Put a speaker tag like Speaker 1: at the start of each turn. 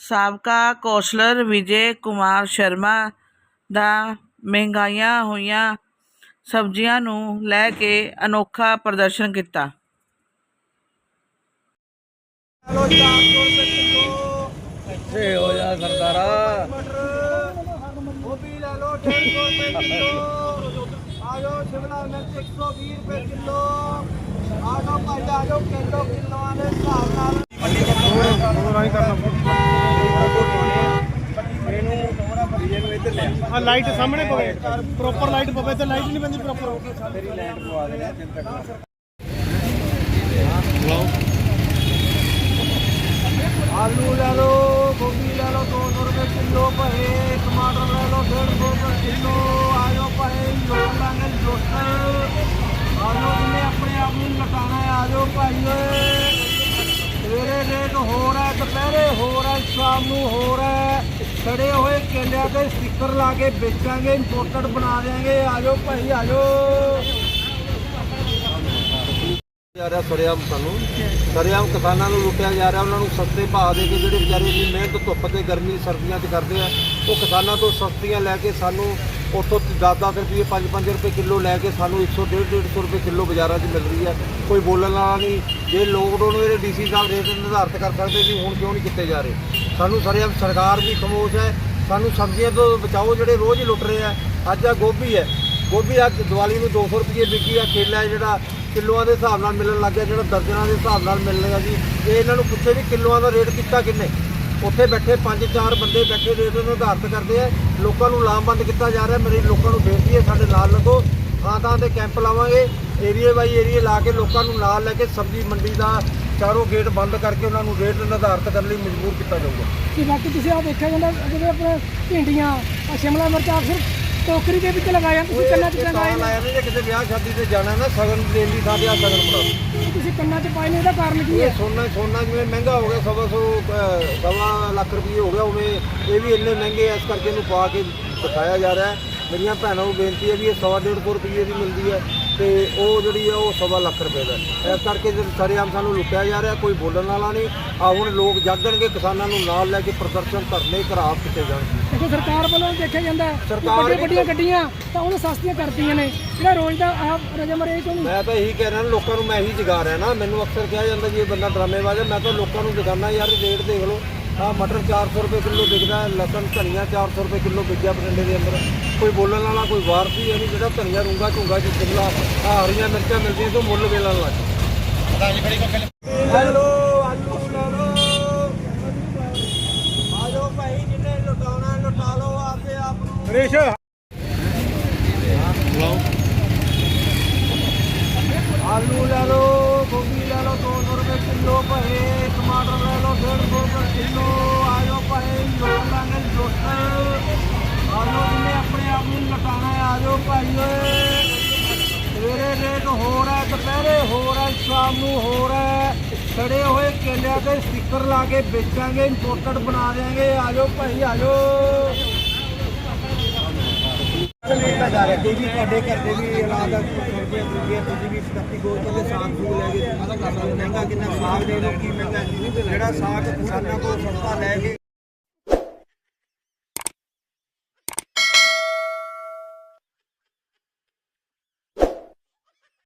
Speaker 1: ਸਾਬਕਾ ਕੌਂਸਲਰ ਵਿਜੇ ਕੁਮਾਰ ਸ਼ਰਮਾ ਦਾ ਮਹਿੰਗਾਈਆਂ ਹੋਈਆਂ ਸਬਜ਼ੀਆਂ ਨੂੰ ਲੈ ਕੇ ਅਨੋਖਾ ਪ੍ਰਦਰਸ਼ਨ ਕੀਤਾ।
Speaker 2: ਚਲੋ 400 ਰੁਪਏ ਕਿਲੋ
Speaker 3: ਸੇ? ਹੋ ਜਾ ਸਰਦਾਰਾ।
Speaker 2: ਮਟਰ ਗੋਭੀ ਲੈ ਲਓ 150 ਰੁਪਏ ਕਿਲੋ। ਆਜੋ ਸ਼ਿਮਲਾ ਮਿਰਚ 120 ਰੁਪਏ ਕਿਲੋ। ਆਜੋ ਭਾਈ ਆਜੋ ਕਿਲੋ ਕਿਲੋਆਂ ਦੇ ਹਿਸਾਬ ਨਾਲ।
Speaker 4: ਆ ਲਾਈਟ ਸਾਹਮਣੇ ਪਵੇ ਪ੍ਰੋਪਰ ਲਾਈਟ ਪਵੇ ਤੇ ਲਾਈਟ ਨਹੀਂ ਪੈਂਦੀ ਪ੍ਰੋਪਰ
Speaker 2: ਆਲੂ ਲੈ ਲਓ, ਗੋਭੀ ਲੈ ਲਓ 200 ਰੁਪਏ ਕਿਲੋ ਭਾਈ ਟਮਾਟਰ ਲੈ ਲਓ 150 ਰੁਪਏ ਕਿਲੋ। ਆਜੋ ਭਾਈ ਲੋਕ ਲਾਂਗੇ ਜੋਟਰ ਆਜੋ ਜਿਹਨੇ ਆਪਣੇ ਆਪ ਨੂੰ ਲਟਾਣਾ ਹੈ ਆਜੋ ਭਾਈ ਓਏ। ਸਵੇਰੇ ਰੇਟ ਹੋਰ ਹੈ ਦੁਪਹਿਰੇ ਹੋਰ ਹੈ ਸ਼ਾਮ ਨੂੰ ਹੋਰ ਹੈ ਸੜੇ ਹੋਏ ਕੇਲਿਆਂ ਤੇ ਸਟicker ਲਾ ਕੇ ਵੇਚਾਂਗੇ ਇੰਪੋਰਟਡ ਬਣਾ ਦੇਾਂਗੇ ਆਜੋ ਭਾਈ ਆਜੋ
Speaker 3: ਜਾ ਰਿਹਾ ਸਰਿਆਮ ਸਾਨੂੰ। ਸਰਿਆਮ ਕਿਸਾਨਾਂ ਨੂੰ ਲੁੱਟਿਆ ਜਾ ਰਿਹਾ। ਉਹਨਾਂ ਨੂੰ ਸਸਤੇ ਭਾਅ ਦੇ ਕੇ ਜਿਹੜੇ ਵਿਚਾਰੇ ਦੀ ਮਿਹਨਤ, ਧੁੱਪ ਤੇ ਗਰਮੀ ਸਰਦੀਆਂ 'ਚ ਕਰਦੇ ਆ, ਉਹ ਕਿਸਾਨਾਂ ਤੋਂ ਸਸਤੀਆਂ ਲੈ ਕੇ ਸਾਨੂੰ ਉੱਥੋਂ 10-10 ਰੁਪਏ 5-5 ਰੁਪਏ ਕਿਲੋ ਲੈ ਕੇ ਸਾਨੂੰ 100 150 ਰੁਪਏ ਕਿਲੋ ਬਾਜ਼ਾਰਾਂ 'ਚ ਮਿਲ ਰਹੀ ਹੈ ਕੋਈ ਬੋਲਣ ਵਾਲਾ ਨਹੀਂ। ਜੇ ਲੋਕਡਾਊਨ ਵੇਲੇ ਡੀਸੀ ਸਾਹਿਬ ਰੇਟ ਨਿਰਧਾਰਤ ਕਰ ਸਕਦੇ ਸੀ, ਹੁਣ ਕਿਉਂ ਨਹੀਂ ਕੀਤੇ ਜਾ ਰਹੇ? ਸਾਨੂੰ ਸਰਿਆਮ ਸਰਕਾਰ ਦੀ ਖਮੋਸ਼ ਹੈ, ਸਾਨੂੰ ਸਬਜ਼ੀਆਂ ਤੋਂ ਬਚਾਓ ਜਿਹੜੇ ਰੋਜ਼ ਹੀ ਲੁੱਟ ਰਹੇ ਆ। ਅੱਜ ਆ ਗੋਭੀ ਹੈ। ਗੋਭੀ ਅੱਜ ਦੀਵਾਲੀ ਨੂੰ 200 ਰੁਪਏ ਵਿਕੀ ਆ, ਕੇਲਾ ਜਿਹੜਾ ਕਿਲੋਆਂ ਦੇ ਹਿਸਾਬ ਨਾਲ ਮਿਲਣ ਲੱਗ ਗਿਆ, ਜਿਹੜਾ ਦਰਜਨਾਂ ਦੇ ਹਿਸਾਬ ਨਾਲ ਮਿਲ ਰਿਹਾ ਜੀ। ਇਹ ਇਹਨਾਂ ਨੂੰ ਪੁੱਛੇ ਵੀ ਕਿਲੋਆਂ ਦਾ ਰੇਟ ਕੀਤਾ ਕਿੰਨੇ? ਉੱਥੇ ਬੈਠੇ ਪੰਜ ਚਾਰ ਬੰਦੇ ਬੈਠੇ ਰੇਟ ਨੂੰ ਨਿਰਧਾਰਤ ਕਰਦੇ ਆ। ਲੋਕਾਂ ਨੂੰ ਲਾਮਬੰਦ ਕੀਤਾ ਜਾ ਰਿਹਾ, ਮੇਰੀ ਲੋਕਾਂ ਨੂੰ ਬੇਨਤੀ ਹੈ ਸਾਡੇ ਨਾਲ ਲੱਗੋ। ਥਾਂ ਥਾਂ ਤੇ ਕੈਂਪ ਲਾਵਾਂਗੇ, ਏਰੀਏ ਬਾਈ ਏਰੀਏ ਲਾ ਕੇ ਲੋਕਾਂ ਨੂੰ ਨਾਲ ਲੈ ਕੇ ਸਬਜ਼ੀ ਮੰਡੀ ਦਾ ਚਾਰੋਂ ਗੇਟ ਬੰਦ ਕਰਕੇ ਉਹਨਾਂ ਨੂੰ ਰੇਟ ਨਿਰਧਾਰਤ ਕਰਨ ਲਈ ਮਜਬੂਰ ਕੀਤਾ ਜਾਊਗਾ।
Speaker 4: ਕਿ ਬਾਕੀ ਤੁਸੀਂ ਆ ਦੇਖਿਆ ਜਾਂਦਾ ਜਿਹੜੇ ਆਪਣੇ ਭਿੰਡੀਆਂ ਆ ਸ਼ਿਮਲਾ ਮਿਰਚ ਆ ਸਿਰਫ ਟੋਕਰੀ ਦੇ ਵਿੱਚ ਲਗਾਏ ਆ ਤੁਸੀਂ ਕੰਨਾਂ 'ਚ
Speaker 3: ਇਹ ਤਾਂ ਲਾਇਆ ਨਹੀਂ ਜੇ ਕਿਸੇ ਵਿਆਹ ਸ਼ਾਦੀ ਤੇ ਜਾਣਾ ਨਾ ਸਗਨ ਦੇਣ ਦੀ ਥਾਂ ਤੇ ਆ ਸਗਨ ਦਿਓ।
Speaker 4: ਤੁਸੀਂ ਕੰਨਾਂ 'ਚ ਪਾਏ ਨੇ ਇਹਦਾ ਕਾਰਨ ਕੀ
Speaker 3: ਇਹ
Speaker 4: ਹੈ?
Speaker 3: ਸੋਨਾ ਸੋਨਾ ਜਿਵੇਂ ਮਹਿੰਗਾ ਹੋ ਗਿਆ ਸਵਾ ਸੌ ਅਹ, ਸਵਾ ਲੱਖ ਰੁਪਏ ਹੋ ਗਿਆ ਉਵੇਂ ਇਹ ਵੀ ਇੰਨੇ ਮਹਿੰਗੇ ਆ, ਇਸ ਕਰਕੇ ਇਹਨੂੰ ਪਾ ਕੇ ਦਿਖਾਇਆ ਜਾ ਰਿਹਾ ਹੈ। ਮੇਰੀਆਂ ਭੈਣਾਂ ਨੂੰ ਬੇਨਤੀ ਹੈ ਵੀ ਇਹ ਸਵਾ ਡੇਢ ਸੌ ਰੁਪਏ ਦੀ ਮਿਲਦੀ ਹੈ। ਤੇ ਉਹ ਜਿਹੜੀ ਆ ਉਹ ਸਵਾ ਲੱਖ ਰੁਪਏ ਦਾ ਹੈ। ਇਸ ਕਰਕੇ ਜੇ ਸਰੇਆਮ ਸਾਨੂੰ ਲੁੱਟਿਆ ਜਾ ਰਿਹਾ ਕੋਈ ਬੋਲਣ ਵਾਲਾ ਨਹੀਂ। ਆ ਹੁਣ ਲੋਕ ਜਾਗਣਗੇ ਕਿਸਾਨਾਂ ਨੂੰ ਨਾਲ ਲੈ ਕੇ ਪ੍ਰਦਰਸ਼ਨ ਧਰਨੇ ਘਰਾਵ ਕੀਤੇ ਜਾਣਗੇ।
Speaker 4: ਦੇਖੋ ਸਰਕਾਰ ਵੱਲੋਂ ਦੇਖਿਆ ਜਾਂਦਾ ਹੈ
Speaker 3: ਸਰਕਾਰ
Speaker 4: ਵੱਡੀਆਂ ਵੱਡੀਆਂ ਗੱਡੀਆਂ ਤਾਂ ਉਹਨੂੰ ਸਸਤੀਆਂ ਕਰਤੀਆਂ ਨੇ। ਜਿਹੜਾ ਰੋਜ਼ ਦਾ ਆਹ ਰਜਮ ਰੇ ਤੋਂ
Speaker 3: ਮੈਂ ਤਾਂ ਇਹੀ ਕਹਿ ਰਿਹਾ ਨਾ ਲੋਕਾਂ ਨੂੰ ਮੈਂ ਇਹੀ ਜਗਾ ਰਿਹਾ ਨਾ। ਮੈਨੂੰ ਅਕਸਰ ਕਿਹਾ ਜਾਂਦਾ ਜੀ ਇਹ ਬੰਦਾ ਡਰਾਮੇਬਾਜ਼ ਹੈ ਮੈਂ ਤਾਂ ਲੋਕਾਂ ਨੂੰ ਦਿਖਾਣਾ ਯਾਰ ਰੇਟ ਦੇਖ ਲਓ। ਆ ਮਟਰ 400 ਰੁਪਏ ਕਿਲੋ ਵਿਕਦਾ ਹੈ ਲਸਣ ਧਨੀਆ 400 ਰੁਪਏ ਕਿਲੋ ਵਿਕਿਆ ਬਠਿੰਡੇ ਦੇ ਅੰਦਰ। ਕੋਈ ਬੋਲਣ ਵਾਲਾ ਕੋਈ ਵਾਰਸੀ ਹੈ ਨਹੀਂ ਜਿਹੜਾ ਧਨੀਆ ਰੂੰਗਾ ਝੁੰਗਾ ਚ ਸ਼ਿਮਲਾ ਆ ਹਰੀਆਂ ਮਿਰਚਾਂ ਮਿਲਦੀਆਂ ਤੋਂ ਮੁੱਲ ਵੇਲਣ ਲੱਗ
Speaker 2: ਹੈਲੋ ਆਲੂ ਲੈ ਲਓ। ਆਜੋ ਭਾਈ ਜਿਹਨੇ ਲੁਟਾਉਣਾ ਲੁਟਾ ਲਓ ਆਪ ਨੂੰ।
Speaker 4: ਨਰੇਸ਼
Speaker 2: ਆਲੂ ਲੈ ਗੋਭੀ ਲੈ ਲਓ 200 ਰੁਪਏ ਕਿਲੋ ਭਾਈ ਟਮਾਟਰ ਲੈ ਲਓ 150 ਰੁਪਏ ਕਿਲੋ ਆਜੋ ਭਾਈ ਲੋਕ ਲਾਂਗੇ ਜੋਟਰ ਆਜੋ ਜਿਹਨੇ ਆਪਣੇ ਆਪ ਨੂੰ ਲਟਾਣਾ ਆਜੋ ਭਾਈ ਓਏ। ਸਵੇਰੇ ਰੇਟ ਹੋ ਰਿਹਾ ਦੁਪਹਿਰੇ ਹੋਰ ਰਿਹਾ ਸ਼ਾਮ ਨੂੰ ਹੋ ਰਿਹਾ ਸੜੇ ਹੋਏ ਕੇਲਿਆਂ ਤੇ ਸਟicker ਲਾ ਕੇ ਵੇਚਾਂਗੇ ਇੰਪੋਰਟਡ ਬਣਾ ਦੇਾਂਗੇ ਆਜੋ ਭਾਈ ਆਜੋ ਕੈਨੇਡਾ ਜਾ ਰਿਹਾ ਜੀ ਤੁਹਾਡੇ ਘਰ ਦੇ ਵੀ ਔਲਾਦ ਰੁਪਏ ਰੁਪਏ ਤੁਸੀਂ ਵੀ 37 ਗੋਲ ਕਹਿੰਦੇ ਸਾਗ ਸੂਗ ਲੈ ਕੇ ਮਹਿੰਗਾ ਕਿੰਨਾ ਸਾਗ ਦੇ ਲੋ ਕੀ ਮਹਿੰਗਾ ਜਿਹੜਾ ਸਾਗ ਕਿਸਾਨਾਂ ਕੋਲ ਸਸਤਾ ਲੈ ਕੇ